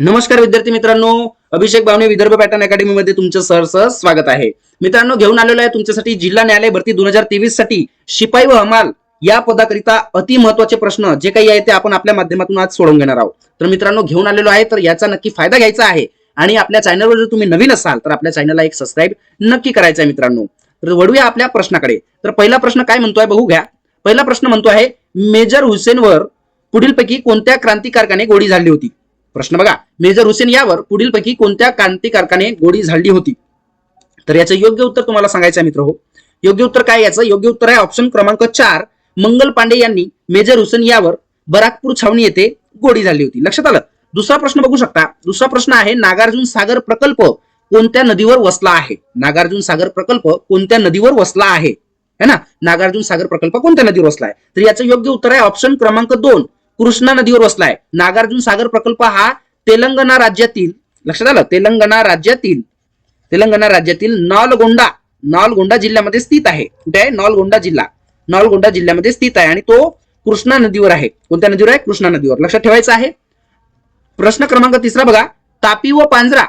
नमस्कार विद्यार्थी मित्रांनो अभिषेक बावणे विदर्भ पॅटर्न अकॅडमी मध्ये तुमचं सहर्ष स्वागत आहे. मित्रांनो घेऊन आलेलो आहे तुमच्यासाठी जिल्हा न्यायालय भरती दोन हजार तेवीससाठी शिपाई व हमाल या पदाकरिता अति महत्त्वाचे प्रश्न जे काही आहे ते आपण आपल्या माध्यमातून आज सोडवून घेणार आहोत. तर मित्रांनो घेऊन आलेलो आहे तर याचा नक्की फायदा घ्यायचा आहे आणि आपल्या चॅनलवर जर तुम्ही नवीन असाल तर आपल्या चॅनलला एक सबस्क्राईब नक्की करायचं आहे मित्रांनो. तर वळूया आपल्या प्रश्नाकडे. तर पहिला प्रश्न काय म्हणतोय बघू घ्या. पहिला प्रश्न म्हणतो आहे मेजर हुसेनवर पुढीलपैकी कोणत्या क्रांतिकारकाने गोळी झाली होती? प्रश्न बघा. मेजर हुसेन यावर पुढीलपैकी कोणत्या क्रांतिकारकाने गोळी झाडली होती? तर याचं योग्य उत्तर तुम्हाला सांगायचं मित्र हो. योग्य उत्तर काय याचं? योग्य उत्तर आहे ऑप्शन क्रमांक चार. मंगल पांडे यांनी मेजर हुसेन यावर बराकपूर छावणी येथे गोळी झाली होती. लक्षात आलं? दुसरा प्रश्न बघू शकता. दुसरा प्रश्न आहे नागार्जुन सागर प्रकल्प कोणत्या नदीवर वसला आहे? नागार्जुन सागर प्रकल्प कोणत्या नदीवर वसला आहे? है ना? नागार्जुन सागर प्रकल्प कोणत्या नदीवर वसला आहे? तर याचं योग्य उत्तर आहे ऑप्शन क्रमांक दोन. कृष्णा नदीवर वसला आहे नागार्जुन सागर प्रकल्प हा तेलंगणा राज्यातील लक्षात आलं? तेलंगणा राज्यातील तेलंगणा राज्यातील नॉलगोंडा नालगोंडा जिल्ह्यामध्ये स्थित आहे. कुठे आहे? नॉलगोंडा जिल्हा. नालगोंडा जिल्ह्यामध्ये स्थित आहे आणि तो कृष्णा नदीवर आहे. कोणत्या नदीवर आहे? कृष्णा नदीवर. लक्षात ठेवायचं आहे. प्रश्न क्रमांक तिसरा बघा. तापी व पांजरा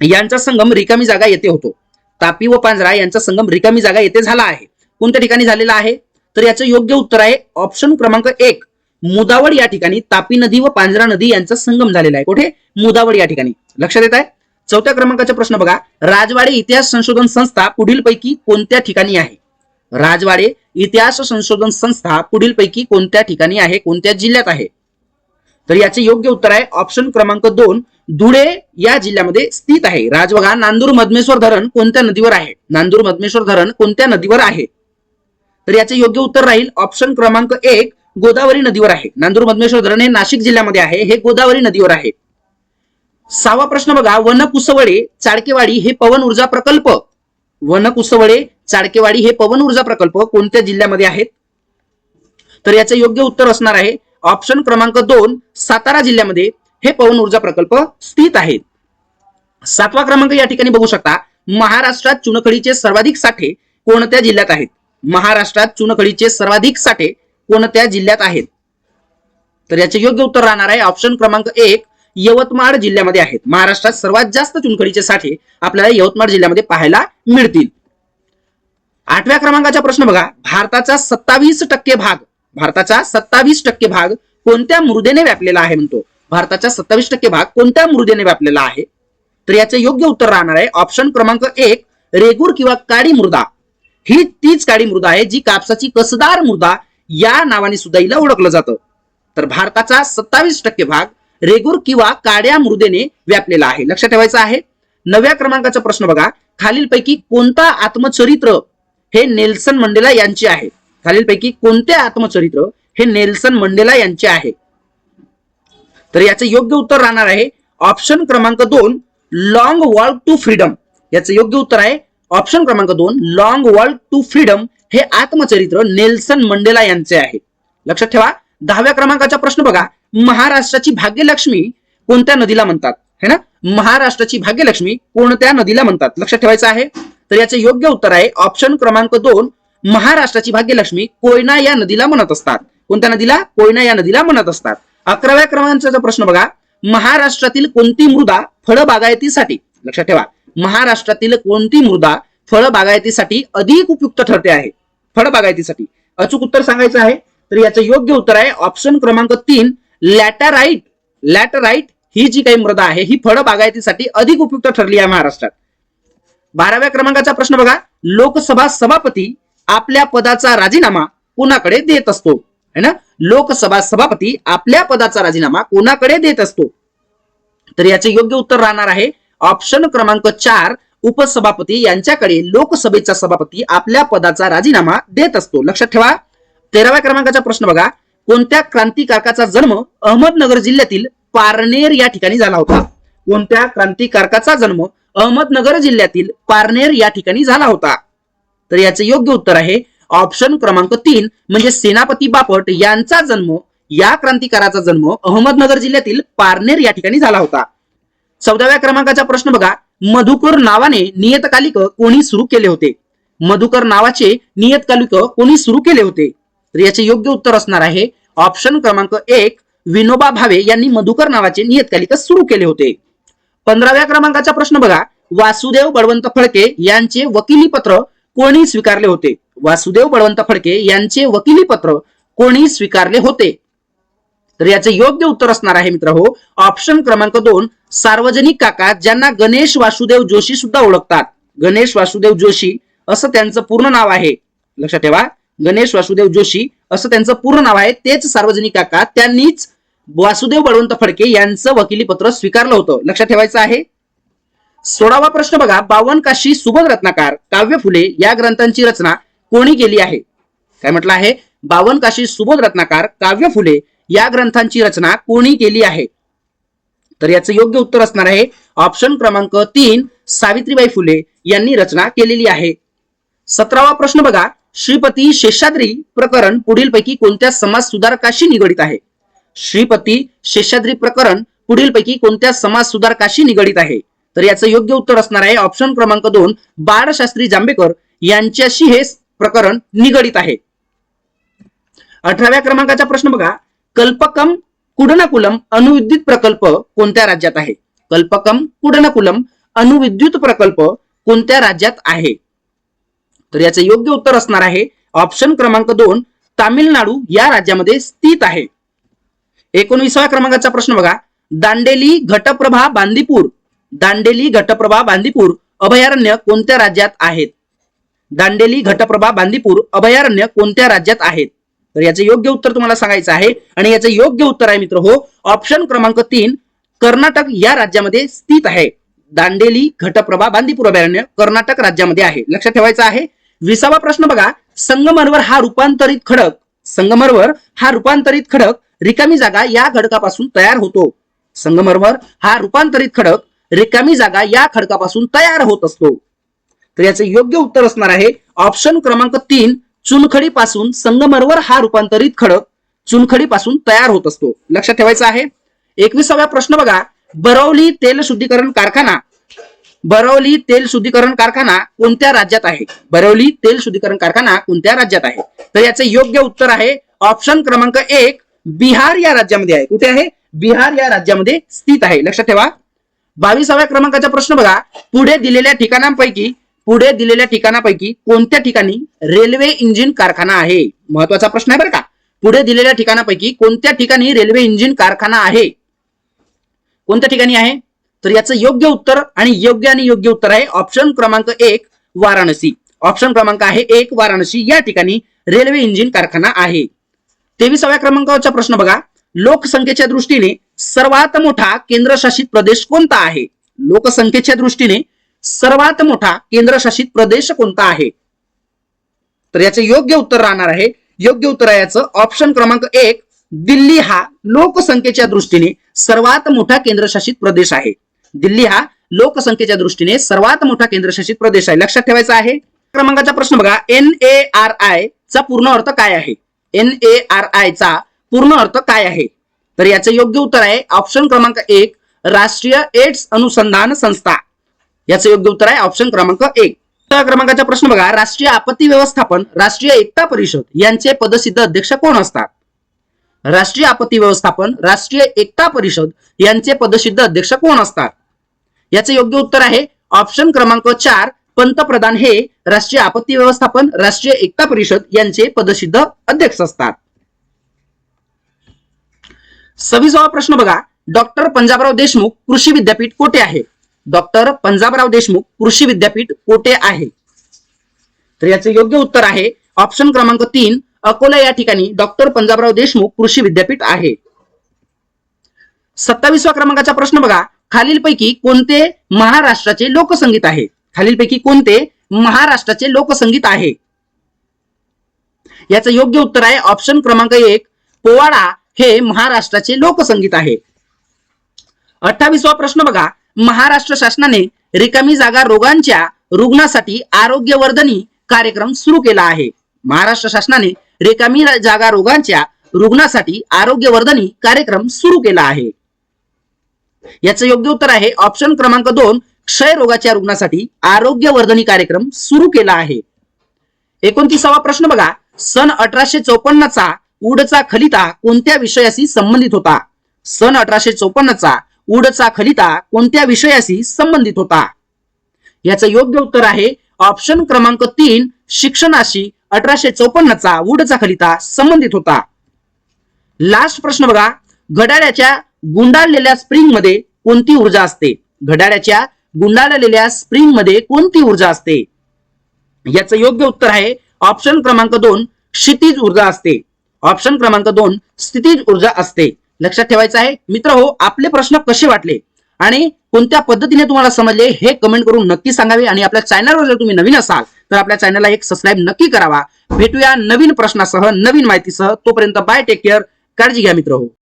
यांचा संगम रिकामी जागा येथे होतो. तापी व पांजरा यांचा संगम रिकामी जागा येथे झाला आहे. कोणत्या ठिकाणी झालेला आहे? तर याचं योग्य उत्तर आहे ऑप्शन क्रमांक एक. मुदावड या ठिकाणी तापी नदी व पांजरा नदी यांचा संगम झालेला आहे. कुठे? मुदावड या ठिकाणी. लक्षात येत आहे चौथ्या क्रमांकाचा प्रश्न बघा. राजवाडे इतिहास संशोधन संस्था पुढीलपैकी कोणत्या ठिकाणी आहे? राजवाडे इतिहास संशोधन संस्था पुढीलपैकी कोणत्या ठिकाणी आहे? कोणत्या जिल्ह्यात आहे? तर याचे योग्य उत्तर आहे ऑप्शन क्रमांक दोन. धुळे या जिल्ह्यामध्ये स्थित आहे. राजबघा नांदूर मधमेश्वर धरण कोणत्या नदीवर आहे? नांदूर मधमेश्वर धरण कोणत्या नदीवर आहे? तर याचे योग्य उत्तर राहील ऑप्शन क्रमांक एक. गोदावरी नदीवर आहे. नांदूर मधमेश्वर धरण हे नाशिक जिल्ह्यामध्ये आहे. हे गोदावरी नदीवर आहे. सहावा प्रश्न बघा. वनकुसवडे चाडकेवाडी हे पवन ऊर्जा प्रकल्प. वनकुसवडे चाडकेवाडी हे पवन ऊर्जा प्रकल्प कोणत्या जिल्ह्यामध्ये आहेत? तर याचं योग्य उत्तर असणार आहे. ऑप्शन क्रमांक दोन सातारा जिल्ह्यामध्ये हे पवन ऊर्जा प्रकल्प स्थित आहेत सातवा क्रमांक या ठिकाणी बघू शकता. महाराष्ट्रात चुनखडीचे सर्वाधिक साठे कोणत्या जिल्ह्यात आहेत? महाराष्ट्रात चुनखडीचे सर्वाधिक साठे कोणत्या जिल्ह्यात आहेत? तर याचे योग्य उत्तर राहणार आहे. ऑप्शन क्रमांक एक यवतमाळ जिल्ह्यामध्ये आहेत. महाराष्ट्रात सर्वात जास्त चुनखडीचे साठे आपल्याला यवतमाळ जिल्ह्यामध्ये पाहायला मिळतील. आठव्या क्रमांकाचा प्रश्न बघा. भारताचा सत्तावीस टक्के भाग भारताचा सत्तावीस टक्के भाग कोणत्या मृदेने व्यापलेला आहे म्हणतो? भारताचा सत्तावीस टक्के भाग कोणत्या मृदेने व्यापलेला आहे? तर याचे योग्य उत्तर राहणार आहे. ऑप्शन क्रमांक एक रेगूर किंवा काळी मृदा. ही तीच काळी मृदा आहे जी कापसाची कसदार मृदा या नावाने सुद्धा हिला ओळखलं जातं. तर भारताचा सत्तावीस टक्के भाग रेगूर किंवा काड्या मृदेने व्यापलेला आहे. लक्षात ठेवायचं आहे नव्या क्रमांकाचा प्रश्न बघा. खालीलपैकी कोणता आत्मचरित्र हे नेल्सन मंडेला यांचे आहे? खालीलपैकी कोणते आत्मचरित्र हे नेल्सन मंडेला यांचे आहे? तर याचं योग्य उत्तर राहणार आहे ऑप्शन क्रमांक दोन लॉंग वॉल्क टू फ्रीडम. याचं योग्य उत्तर आहे ऑप्शन क्रमांक दोन लॉंग वॉल्क टू फ्रीडम. हे आत्मचरित्र नेल्सन मंडेला यांचे आहे. लक्षात ठेवा दहाव्या क्रमांकाचा प्रश्न बघा. महाराष्ट्राची भाग्यलक्ष्मी कोणत्या नदीला म्हणतात? है ना? महाराष्ट्राची भाग्यलक्ष्मी कोणत्या नदीला म्हणतात? लक्षात ठेवायचं आहे? तर याचे योग्य उत्तर आहे ऑप्शन क्रमांक दोन महाराष्ट्राची भाग्यलक्ष्मी कोयना या नदीला म्हणत असतात. कोणत्या नदीला? कोयना या नदीला म्हणत असतात. अकराव्या क्रमांकाचा प्रश्न बघा. महाराष्ट्रातील कोणती मृदा फळ बागायतीसाठी लक्षात ठेवा महाराष्ट्रातील कोणती मृदा फळ बागायतीसाठी अधिक उपयुक्त ठरते आहे? फळबागायतीसाठी अचूक उत्तर सांगायचं आहे तर याचं योग्य उत्तर आहे ऑप्शन क्रमांक तीन लॅटराईट लॅटराईट ही जी काही मृदा आहे ही फळ बागायतीसाठी अधिक उपयुक्त ठरली आहे महाराष्ट्रात. बाराव्या क्रमांकाचा प्रश्न बघा. लोकसभा सभापती आपल्या पदाचा राजीनामा कोणाकडे देत असतो? है ना? लोकसभा सभापती आपल्या पदाचा राजीनामा कोणाकडे देत असतो? तर याचे योग्य उत्तर राहणार आहे ऑप्शन क्रमांक चार उपसभापती यांच्याकडे लोकसभेचा सभापती आपल्या पदाचा राजीनामा देत असतो. लक्षात ठेवा. तेराव्या क्रमांकाचा प्रश्न बघा. कोणत्या क्रांतिकारकाचा जन्म अहमदनगर जिल्ह्यातील पारनेर या ठिकाणी झाला होता? कोणत्या क्रांतिकारकाचा जन्म अहमदनगर जिल्ह्यातील पारनेर या ठिकाणी झाला होता? तर याचे योग्य उत्तर आहे ऑप्शन क्रमांक तीन म्हणजे सेनापती बापट यांचा जन्म या क्रांतिकाराचा जन्म अहमदनगर जिल्ह्यातील पारनेर या ठिकाणी झाला होता. चौदाव्या क्रमांकाचा प्रश्न बघा. मधुकर नावाने नियतकालिक कोणी सुरू केले होते? मधुकर नावाचे नियतकालिक कोणी सुरू केले होते? तर याचे योग्य उत्तर असणार आहे ऑप्शन क्रमांक एक विनोबा भावे यांनी मधुकर नावाचे नियतकालिक सुरू केले होते. पंधराव्या क्रमांकाचा प्रश्न बघा. वासुदेव बळवंत फडके यांचे वकिली पत्र कोणी स्वीकारले होते? वासुदेव बळवंत फडके यांचे वकिली पत्र कोणी स्वीकारले होते? तर याचं योग्य उत्तर असणार आहे मित्र हो. ऑप्शन क्रमांक दोन सार्वजनिक काका ज्यांना गणेश वासुदेव जोशी सुद्धा ओळखतात. गणेश वासुदेव जोशी असं त्यांचं पूर्ण नाव आहे. लक्षात ठेवा. गणेश वासुदेव जोशी असं त्यांचं पूर्ण नाव आहे. तेच सार्वजनिक काका त्यांनीच वासुदेव बळवंत फडके यांचं वकिली पत्र स्वीकारलं होतं. लक्षात ठेवायचं आहे. सोळावा प्रश्न बघा. बावन काशी सुबोध रत्नाकार काव्य फुले या ग्रंथांची रचना कोणी केली आहे? काय म्हटलं आहे? बावन काशी सुबोध रत्नाकार काव्य फुले या ग्रंथांची रचना कोणी केली आहे? तर याचं योग्य उत्तर असणार आहे. ऑप्शन क्रमांक तीन सावित्रीबाई फुले यांनी रचना केलेली आहे. सतरावा प्रश्न बघा. श्रीपती शेषाद्री प्रकरण पुढीलपैकी कोणत्या समाज सुधारकाशी निगडित आहे? श्रीपती शेषाद्री प्रकरण पुढीलपैकी कोणत्या समाज सुधारकाशी निगडित आहे? तर याचं योग्य उत्तर असणार आहे. ऑप्शन क्रमांक दोन बाळशास्त्री जांभेकर यांच्याशी हे प्रकरण निगडित आहे. अठराव्या क्रमांकाचा प्रश्न बघा. कल्पकम कुडनकुलम अणुविद्युत प्रकल्प कोणत्या राज्यात आहे? कल्पकम कुडनकुलम अणुविद्युत प्रकल्प कोणत्या राज्यात आहे? तर याचं योग्य उत्तर असणार आहे ऑप्शन क्रमांक दोन तामिळनाडू या राज्यामध्ये स्थित आहे. एकोणविसाव्या क्रमांकाचा प्रश्न बघा. दांडेली घटप्रभा बांदीपूर. दांडेली घटप्रभा बांदीपूर अभयारण्य कोणत्या राज्यात आहेत? दांडेली घटप्रभा बांदीपूर अभयारण्य कोणत्या राज्यात आहेत? तर याचं योग्य उत्तर तुम्हाला सांगायचं आहे. आणि याचं योग्य उत्तर आहे मित्र हो ऑप्शन क्रमांक तीन कर्नाटक या राज्यामध्ये स्थित आहे. दांडेली घटप्रभा बांदीपूर अभयारण्य कर्नाटक राज्यामध्ये आहे. लक्षात ठेवायचं आहे. विसावा प्रश्न बघा. संगमरवर हा रूपांतरित खडक संगमरवर हा रूपांतरित खडक रिकामी जागा या खडकापासून तयार होतो. संगमरवर हा रूपांतरित खडक रिकामी जागा या खडकापासून तयार होत असतो. तर याचं योग्य उत्तर असणार आहे. ऑप्शन क्रमांक तीन चुनखडी पासून संगमरवर हा रूपांतरित खडक चुनखडीपासून तयार होत असतो. लक्षात ठेवायचं आहे एकविसाव्या प्रश्न बघा. बरवली तेल शुद्धीकरण कारखाना बरवली तेल शुद्धीकरण कारखाना कोणत्या राज्यात आहे? बरवली तेल शुद्धीकरण कारखाना कोणत्या राज्यात आहे? तर याचं योग्य उत्तर आहे ऑप्शन क्रमांक एक बिहार या राज्यामध्ये आहे. कुठे आहे? बिहार या राज्यामध्ये स्थित आहे. लक्षात ठेवा. बावीसाव्या क्रमांकाचा प्रश्न बघा. पुढे दिलेल्या ठिकाणांपैकी पुढे दिलेल्या ठिकाणापैकी कोणत्या ठिकाणी रेल्वे इंजिन कारखाना आहे? महत्त्वाचा प्रश्न आहे बरं का. पुढे दिलेल्या ठिकाणापैकी कोणत्या ठिकाणी रेल्वे इंजिन कारखाना आहे? कोणत्या ठिकाणी आहे? तर याचं योग्य उत्तर आणि योग्य आणि योग्य उत्तर आहे ऑप्शन क्रमांक एक वाराणसी. ऑप्शन क्रमांक आहे एक वाराणसी. या ठिकाणी रेल्वे इंजिन कारखाना आहे. तेविसाव्या क्रमांकाचा प्रश्न बघा. लोकसंख्येच्या दृष्टीने सर्वात मोठा केंद्रशासित प्रदेश कोणता आहे? लोकसंख्येच्या दृष्टीने सर्वात मोठा केंद्रशासित प्रदेश कोणता आहे? तर याचे योग्य उत्तर राहणार आहे. योग्य उत्तर आहे याचं ऑप्शन क्रमांक एक दिल्ली हा लोकसंख्येच्या दृष्टीने सर्वात मोठा केंद्रशासित प्रदेश आहे. दिल्ली हा लोकसंख्येच्या दृष्टीने सर्वात मोठा केंद्रशासित प्रदेश आहे. लक्षात ठेवायचा आहे. क्रमांकाचा प्रश्न बघा. एन ए आर आय चा पूर्ण अर्थ काय आहे? एन ए आर आय चा पूर्ण अर्थ काय आहे? तर याचं योग्य उत्तर आहे. ऑप्शन क्रमांक एक राष्ट्रीय एड्स अनुसंधान संस्था. याचं योग्य उत्तर आहे ऑप्शन क्रमांक एक. क्रमांकाचा प्रश्न बघा राष्ट्रीय आपत्ती व्यवस्थापन राष्ट्रीय एकता परिषद यांचे पदसिद्ध अध्यक्ष कोण असतात? राष्ट्रीय आपत्ती व्यवस्थापन राष्ट्रीय एकता परिषद यांचे पदसिद्ध अध्यक्ष कोण असतात? याचे योग्य उत्तर आहे ऑप्शन क्रमांक चार पंतप्रधान हे राष्ट्रीय आपत्ती व्यवस्थापन राष्ट्रीय एकता परिषद यांचे पदसिद्ध अध्यक्ष असतात. सव्वीसावा प्रश्न बघा डॉक्टर पंजाबराव देशमुख कृषी विद्यापीठ कोठे आहे? डॉक्टर पंजाबराव देशमुख कृषी विद्यापीठ कोठे आहे. तर याचे योग्य उत्तर आहे ऑप्शन क्रमांक तीन अकोला या ठिकाणी डॉक्टर पंजाबराव देशमुख कृषी विद्यापीठ आहे. सत्तावीसवा क्रमांकाचा प्रश्न बघा खालीलपैकी कोणते महाराष्ट्राचे लोकसंगीत आहे? खालीलपैकी कोणते महाराष्ट्राचे लोकसंगीत आहे? याचं योग्य उत्तर आहे ऑप्शन क्रमांक एक पोवाडा हे महाराष्ट्राचे लोकसंगीत आहे. अठ्ठावीसवा प्रश्न बघा महाराष्ट्र शासनाने रिकामी जागा रोगांच्या रुग्णासाठी आरोग्यवर्धनी कार्यक्रम सुरू केला आहे. महाराष्ट्र शासनाने रिकामी जागा रोगांच्या रुग्णासाठी आरोग्यवर्धनी कार्यक्रम सुरू केला आहे. याचं योग्य उत्तर आहे ऑप्शन क्रमांक दोन क्षयरोगाच्या रुग्णासाठी आरोग्यवर्धनी कार्यक्रम सुरू केला आहे. एकोणतीसावा प्रश्न बघा. सन अठराशे चौपन्नचा उडचा खलिता कोणत्या विषयाशी संबंधित होता? सन अठराशे चौपन्नचा उडचा खलिता कोणत्या विषयाशी संबंधित होता? याचं योग्य उत्तर आहे ऑप्शन क्रमांक तीन शिक्षणाशी अठराशे चौपन्नचा वूडचा खलिता संबंधित होता. लास्ट प्रश्न बघा. घड्याळ्याच्या गुंडाळलेल्या स्प्रिंगमध्ये कोणती ऊर्जा असते? घड्याळ्याच्या गुंडाळलेल्या स्प्रिंगमध्ये कोणती ऊर्जा असते? याचं योग्य उत्तर आहे ऑप्शन क्रमांक दोन क्षितिज ऊर्जा असते. ऑप्शन क्रमांक दोन स्थितीज ऊर्जा असते. लक्षात ठेवायचं आहे. मित्र हो आपले प्रश्न कसे वाटले? आणि कोणत्या पद्धतीने तुम्हाला समजले हे कमेंट करून नक्की सांगावे. आणि आपल्या चॅनलवर जर तुम्ही नवीन असाल तर आपल्या चॅनलला एक सबस्क्राईब नक्की करावा. भेटूया नवीन प्रश्नासह नवीन माहितीसह. तोपर्यंत बाय टेक केअर काळजी घ्या मित्र हो.